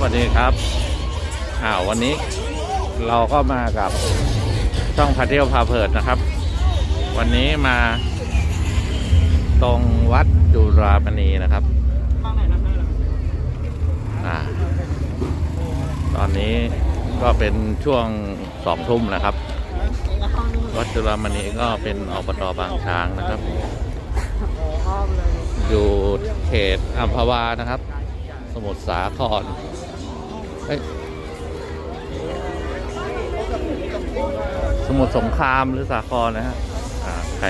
สวัสดีครับอ้าววันนี้เราก็มากับช่องพาเที่ยวพาเพลิดนะครับ วันนี้มา ตรงวัดจุฬามณีนะครับอ่าตอนนี้ก็เป็นช่วงสองทุ่มนะครับ วัดจุฬามณีก็เป็นอบตบางช้างนะครับ อยู่เขตอัมพวานะครับ สมุทรสาคร เอ้ยสมุทรสงครามหรือสาครนะฮะใคร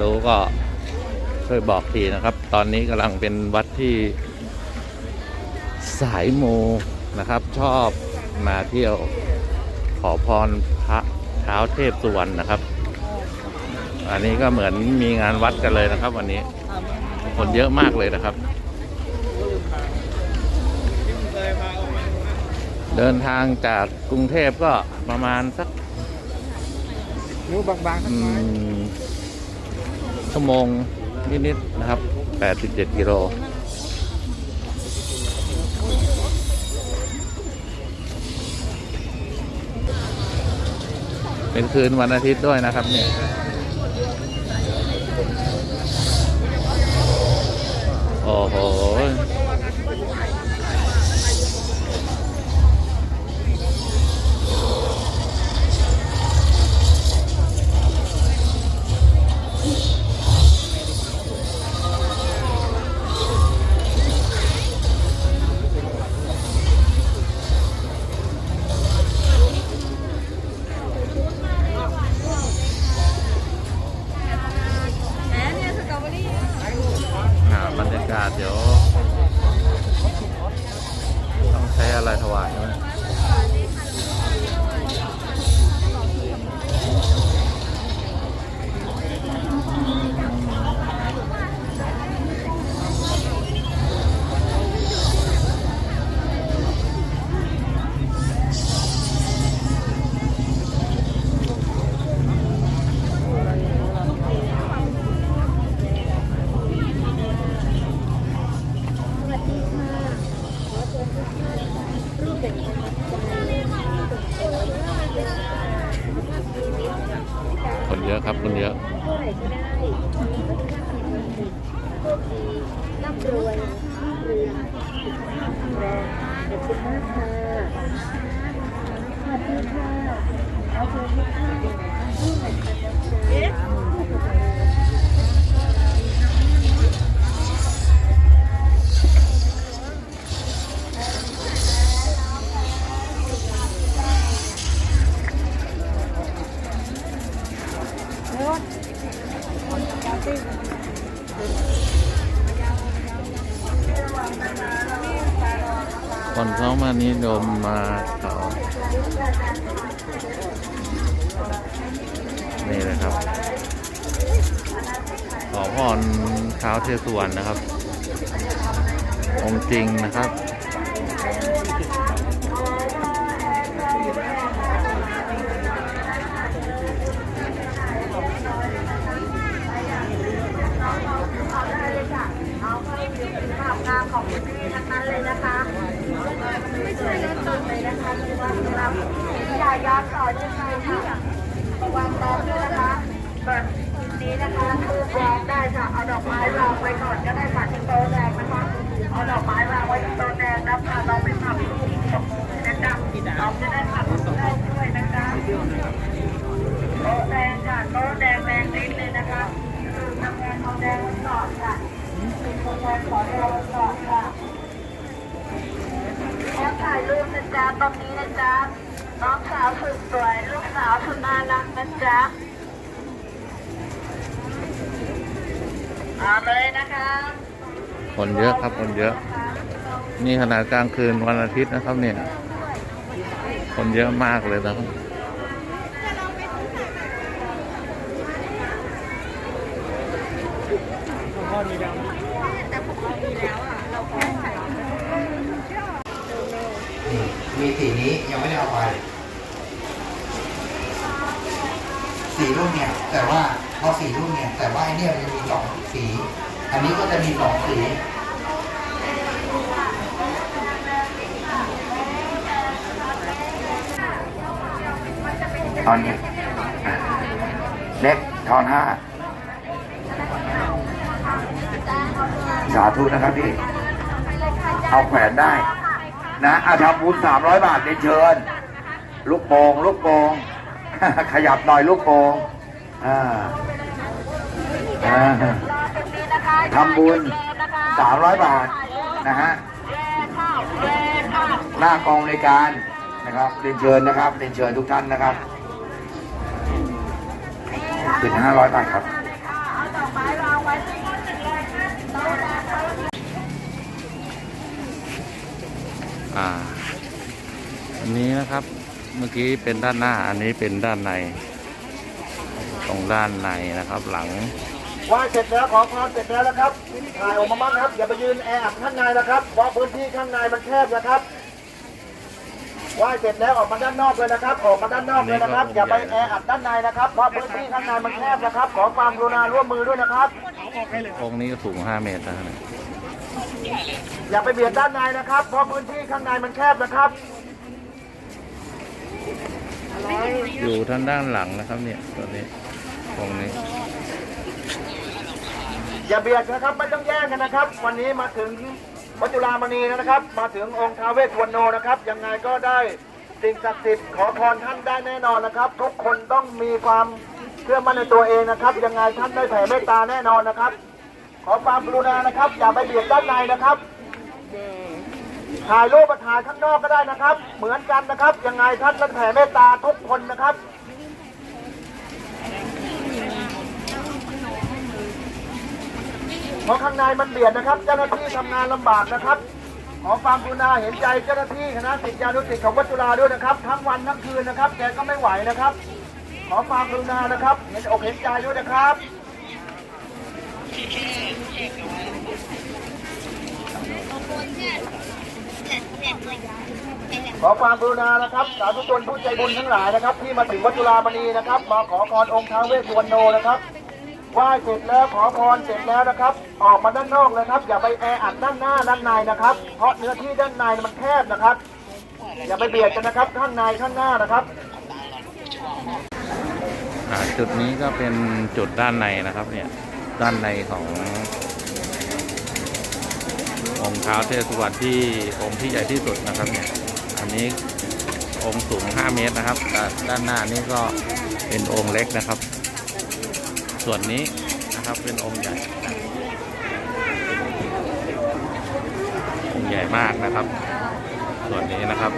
รู้ก็ช่วยบอกทีนะครับ ตอนนี้กำลังเป็นวัดที่สายมูนะครับ ชอบมาเที่ยวขอพรพระเท้าเทพสุวรรณนะครับ อันนี้ก็เหมือนมีงานวัดกันเลยนะครับ วันนี้คนเยอะมากเลยนะครับ เดินทางจากกรุงเทพก็ประมาณสักนิ้วบางๆอืมชั่วโมงนิดๆนะครับ 87กิโล เป็นคืนวันอาทิตย์ด้วยนะครับเนี่ย โอ้โหแห กาศเดี๋ยว พรเท้าเทพสุวรรณนะครับ องค์จริงนะครับงามของคุณพี่ทั้งนั้นเลยนะคะไม่ใช่รถต่อเลยนะคะคือว่าสำหรับยายาต่อจะใครที่วางต่อด้วยนะคะแบบนี้นะคะ ไว้ก่อนก็ได้ค่ะที่โต๊ะแดงนะคะเอาดอกไม้วางไว้ที่โต๊ะแดงแล้วพาเราไปทำรูปตรงนี้นะจ๊ะเราจะได้ทำรูปได้ด้วยนะคะโต๊ะแดงค่ะโต๊ะแดงแดงนิดเลยนะคะทำงานเอาแดงไว้ก่อนค่ะขอเราก่อนค่ะแอถ่ายรูปนะจ๊ะตรงนี้นะจ๊ะน้องสาวสุดสวยลูกสาวสุดน่ารักนะจ๊ะ เอาเลยนะคะคนเยอะครับคนเยอะ นี่ขนาดกลางคืนวันอาทิตย์นะครับเนี่ย คนเยอะมากเลยนะครับมีสีนี้ยังไม่ได้เอาไป สีรุ่นเนี่ย แต่ว่าพอสีรุ่นเนี่ย แต่ว่าไอเนี่ยมันจะมีสองสี อันนี้ก็จะมีสองสีตอนนี้เล็กทอนห้าสาธุนะครับพี่ เอาแขวนได้ นะอาทำบุญสามร้อยบาทเรีนเชิญ ลูกโป่งลูกโป่ง ขยับหน่อยลูกโป่งอ่าอ่าทำบุญสามร้อยบาทนะฮะหน้ากองในวยการนะครับเรียนเชิญนะครับเรียนเชิญทุกท่านนะครับเป็นห้าร้อยบาทครับอ่าอันนี้นะครับ เมื่อกี้เป็นด้านหน้า อันนี้เป็นด้านใน ตรงด้านในนะครับ หลังไหว้เสร็จแล้วขอพรเสร็จแล้วนะครับถ่ายออกมาบ้างครับ อย่าไปยืนแออัดข้างในนะครับเพราะพื้นที่ข้างในมันแคบนะครับไหว้เสร็จแล้วออกมาด้านนอกเลยนะครับ ออกมาด้านนอกเลยนะครับ อย่าไปแออัดด้านในนะครับเพราะพื้นที่ข้างในมันแคบนะครับ ขอความกรุณาร่วมมือด้วยนะครับ องค์นี้ก็สูง 5 เมตรนะฮะอย่าไปเบียดด้านในนะครับ เพราะพื้นที่ข้างในมันแคบนะครับ อยู่ทางด้านหลังนะครับเนี่ยตัวนี้องค์นี้ อย่าเบียดนะครับไม่ต้องแย่งกันนะครับ วันนี้มาถึงวัดจุฬามณีแล้วนะครับ มาถึงองค์ท้าวเวสสวรรณโนนะครับยังไงก็ได้สิ่งศักดิ์สิทธิ์ขอพรท่านได้แน่นอนนะครับ ทุกคนต้องมีความเชื่อมั่นในตัวเองนะครับ ยังไงท่านได้แผ่เมตตาแน่นอนนะครับ ขอความกรุณานะครับ อย่าไปเบียดด้านในนะครับ ถ่ายรูปมาถ่ายข้างนอกก็ได้นะครับ เหมือนกันนะครับ ยังไงท่านก็แผ่เมตตาทุกคนนะครับเพราะข้างในมันเบียดนะครับ เจ้าหน้าที่ทำงานลำบากนะครับ ขอความกรุณาเห็นใจเจ้าหน้าที่คณะศิษยานุศิษย์ของวัดจุฬาด้วยนะครับ ทั้งวันทั้งคืนนะครับ แกก็ไม่ไหวนะครับ ขอความกรุณานะครับ เห็นอกเห็นใจด้วยนะครับ ขอความกรุณานะครับสาธุชนผู้ใจบุญทั้งหลายนะครับ ที่มาถึงวัดจุฬามณีนะครับ มาขอพรองค์ท้าวเวสสุวรรณโนนะครับไหว้เสร็จแล้วขอพรเสร็จแล้วนะครับ ออกมาด้านนอกเลยครับ อย่าไปแออัดด้านหน้าด้านในนะครับ เพราะเนื้อที่ด้านในมันแคบนะครับ อย่าไปเบียดกันนะครับข้างในข้างหน้านะครับจุดนี้ก็เป็นจุดด้านในนะครับเนี่ยด้านในของ องค์เท้าเทศวรรณที่องค์ที่ใหญ่ที่สุดนะครับเนี่ยอันนี้องค์สูง 5 เมตรนะครับด้านหน้านี่ก็เป็นองค์เล็กนะครับ ส่วนนี้นะครับเป็นองค์ใหญ่องค์ใหญ่มากนะครับ ส่วนนี้นะครับ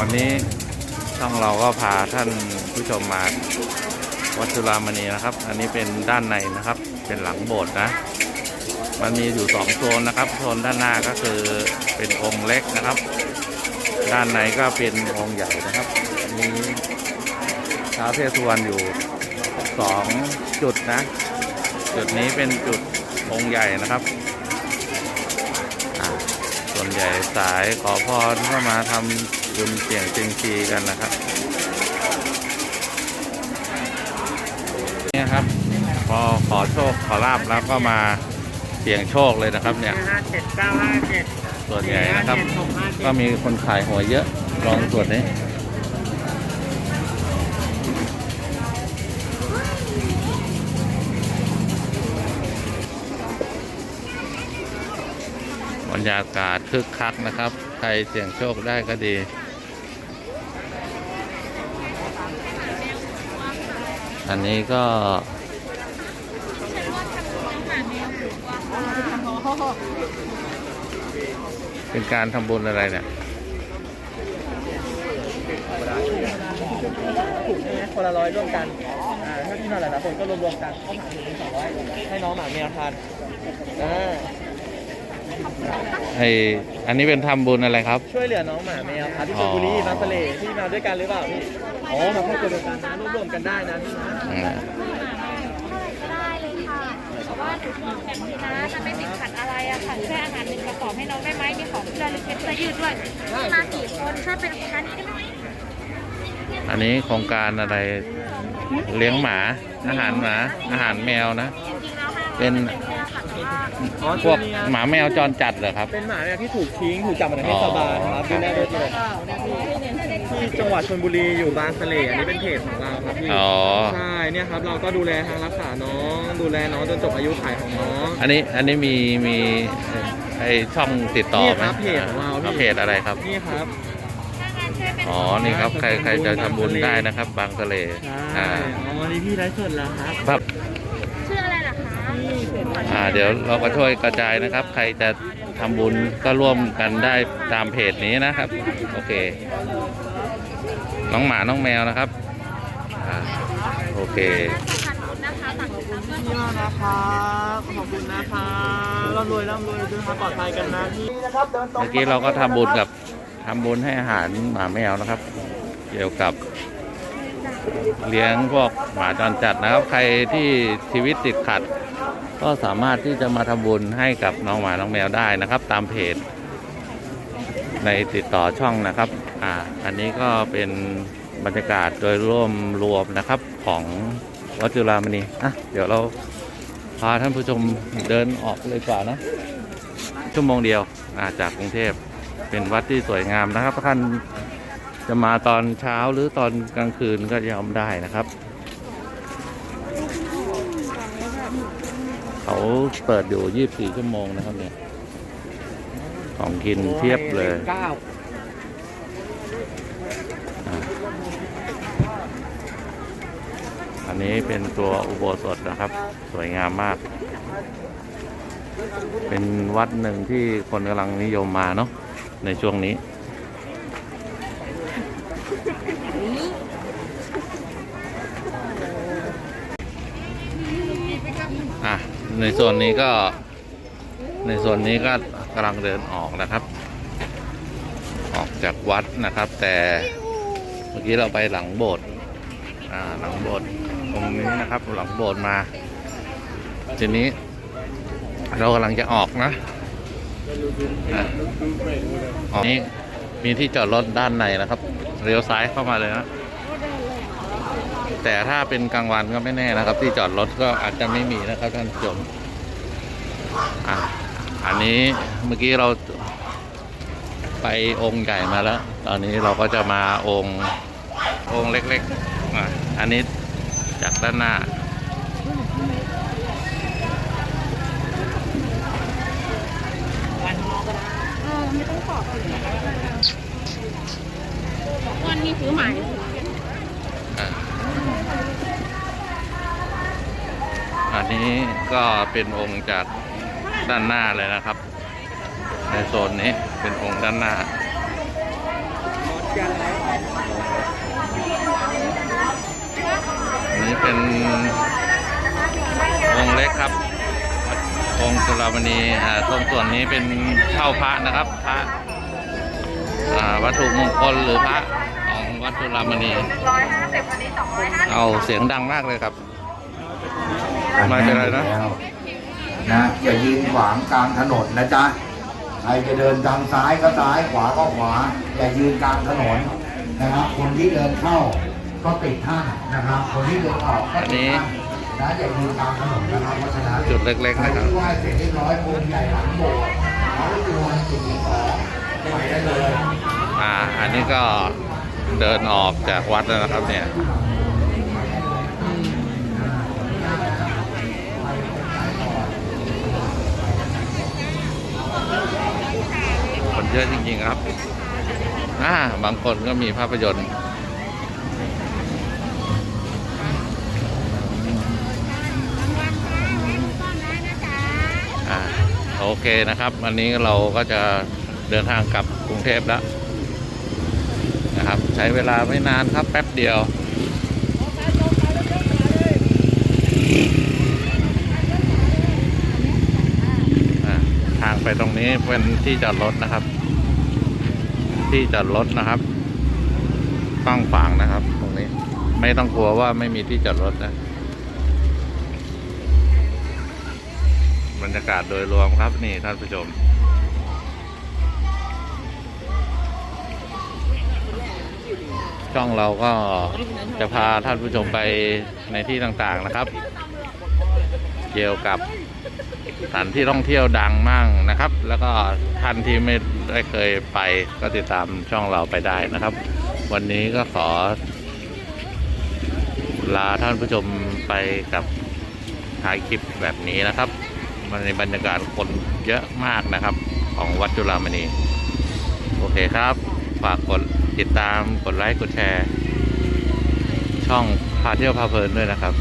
วันนี้ ช่องเราก็พาท่านผู้ชมมาวัดจุฬามณีนะครับ อันนี้เป็นด้านในนะครับ เป็นหลังโบสถ์นะ มันมีอยู่สองโซนนะครับ โซนด้านหน้าก็คือเป็นองค์เล็กนะครับ ด้านในก็เป็นองค์ใหญ่นะครับ มีท้าเทสุวรรณอยู่สองจุดนะ จุดนี้เป็นจุดองค์ใหญ่นะครับ ส่วนใหญ่สายขอพรก็มาทำ บุญเสี่ยงเซียงซีกันนะครับเนี่ยครับพอขอโชคขอลาบแล้วก็มาเสี่ยงโชคเลยนะครับเนี่ยห้าเจ็ดเก้าห้าเจ็ดส่วนใหญ่นะครับ ก็มีคนขายหวยเยอะลองส่วนนี้บรรยากาศคึกคักนะครับ ใครเสี่ยงโชคได้ก็ดี อันนี้ก็เป็นการทำบุญอะไรเนี่ยคนละร้อยร่วมกันอ่าถ้าที่นั่นหลายๆคนก็รวมๆกันเข้าหาถึงสองร้อยให้น้องหมาแมวทานอ่าไออันนี้เป็นทำบุญอะไรครับ ช่วยเหลือน้องหมาแมวครับที่ชลบุรีบางทะเลที่มาด้วยกันหรือเปล่าพี่ อ๋อมาครอบครัวเดียวกันนะรวมๆกันได้นะพี่นะอืมได้เลยค่ะเพราะว่าหนูมองแบบนี้นะจะไม่ติดขัดอะไรอะค่ะช่วยอาหารหนึ่งกระป๋องให้น้องได้ไหมมีของที่ระลึกเป็นเสื้อยืดด้วยมากี่คนช่วยเป็นชั้นนี้ได้ไหมอันนี้โครงการอะไรเลี้ยงหมา อาหารหมา อาหารแมวนะ จริงๆแล้วห้าเป็นเสื้อค่ะอ๋อพวกตัวนี้หมาแมวจรจัดเหรอครับ เป็นหมาเนี่ยที่ถูกทิ้งถูกจับมาจากเทศบาลครับดูแลโดยตรงที่ จังหวัดชลบุรีอยู่บางทะเลอันนี้เป็นเพจของเราครับพี่อ๋อ ใช่เนี่ยครับเราก็ดูแลทางรักษาน้อง ดูแลน้องจนจบอายุขัยของน้อง อันนี้อันนี้มีมีไอช่องติดต่อไหมนี่ครับเพจของเราพี่ เพจอะไรครับ นี่ครับ อ๋อ นี่ครับใครใครจะทำบุญได้นะครับ บางทะเลใช่อ่าอ๋อนี่พี่ไลฟ์สดแล้วครับครับ ชื่ออะไรล่ะคะอ่า เดี๋ยวเราก็ช่วยกระจายนะครับ ใครจะทำบุญก็ร่วมกันได้ตามเพจนี้นะครับ โอเค น้องหมาน้องแมวนะครับอ่าโอเคพี่มากนะครับขอบคุณนะครับร่ำรวยร่ำรวยด้วยครับปลอดภัยกันนะพี่นะครับเดินตรงเมื่อกี้เราก็ทำบุญกับทำบุญให้อาหารหมาแมวนะครับ เกี่ยวกับ เลี้ยงพวกหมาจรจัดนะครับ ใครที่ชีวิตติดขัด ก็สามารถที่จะมาทำบุญให้กับน้องหมาน้องแมวได้นะครับ ตามเพจ ในติดต่อช่องนะครับ อ่า อันนี้ก็เป็นบรรยากาศโดยร่วมรวมนะครับของวัดจุฬามณีอะเดี๋ยวเราพาท่านผู้ชมเดินออกเลยกว่านะ ชั่วโมงเดียวอ่าจากกรุงเทพเป็นวัดที่สวยงามนะครับท่านจะมาตอนเช้าหรือตอนกลางคืนก็ยอมได้นะครับ เขาเปิดอยู่ 24 ชั่วโมงนะครับเนี่ย ของกินเทียบเลยอันนี้เป็นตัวอุโบสถนะครับ สวยงามมาก เป็นวัดหนึ่งที่คนกำลังนิยมมาเนาะในช่วงนี้ อะ ในโซนนี้ก็ ในโซนนี้ก็ำลังเดินออกนะครับ ออกจากวัดนะครับ แต่เมื่อกี้เราไปหลังโบสถ์หลังโบสถ์ตรงนี้นะครับ หลังโบสถ์มา ทีนี้ เรากำลังจะออกนะออกนี้มีที่จอดรถด้านในนะครับ เลี้ยวซ้ายเข้ามาเลยนะ แต่ถ้าเป็นกลางวันก็ไม่แน่นะครับ ที่จอดรถก็อาจจะไม่มีนะครับท่านผู้ชมอะ อันนี้เมื่อกี้เราไปองค์ใหญ่มาแล้ว ตอนนี้เราก็จะมาองค์องค์เล็กๆอันนี้จากด้านหน้าวันนี้ซื้อใหม่อันนี้ก็เป็นองค์จาก ด้านหน้าเลยนะครับ ในโซนนี้เป็นองค์ด้านหน้าอันนี้เป็นองค์เล็กครับ องค์จุลามณีอ่าตรงส่วนนี้เป็นเช่าพระนะครับพระอ่าวัตถุมงคลหรือพระของวัดจุลามณีร้อยห้าสิบวันนี้สองร้อยห้าสิบเอาเสียงดังมากเลยครับไม่เป็นไรนะแล้ว นะอย่ายืนขวางกลางถนนนะจ๊ะใครจะเดินทางซ้ายก็ซ้ายขวาก็ขวา อย่ายืนกลางถนนนะครับ คนที่เดินเข้าก็ติดท่านนะครับ คนที่เดินออกก็ติดท่านนะอย่ายืนกลางถนนนะครับเพราะฉะนั้นจุดเล็กๆใครนะครับที่ไหว้เสร็จเรียบร้อยองค์ใหญ่หลังโบสถ์เขาจะวางจุดที่สองไปได้เลยอ่าอันนี้ก็เดินออกจากวัดแล้วนะครับเนี่ย เยอะจริง ๆ ครับอ่าบางคนก็มีภาพยนตร์โอเคนะครับ วันนี้เราก็จะเดินทางกลับกรุงเทพแล้วนะครับ ใช้เวลาไม่นานครับแป๊บเดียวทางไปตรงนี้เป็นที่จอดรถนะครับ ที่จอดรถนะครับต้องฝางนะครับ ตรงนี้ ไม่ต้องกลัวว่าไม่มีที่จอดรถนะ บรรยากาศโดยรวมครับ นี่ท่านผู้ชมช่องเราก็จะพาท่านผู้ชมไปในที่ต่างๆนะครับ เกี่ยวกับ สถานที่ท่องเที่ยวดังมากนะครับ แล้วก็ท่านที่ไม่ได้เคยไปก็ติดตามช่องเราไปได้นะครับ วันนี้ก็ขอ ลาท่านผู้ชมไปกับถ่ายคลิปแบบนี้นะครับมันในบรรยากาศคนเยอะมากนะครับ ของวัดจุฬามณี โอเคครับ ฝากกดติดตามกดไลค์กดแชร์ ช่องพาเที่ยวพาเพลินด้วยนะครับ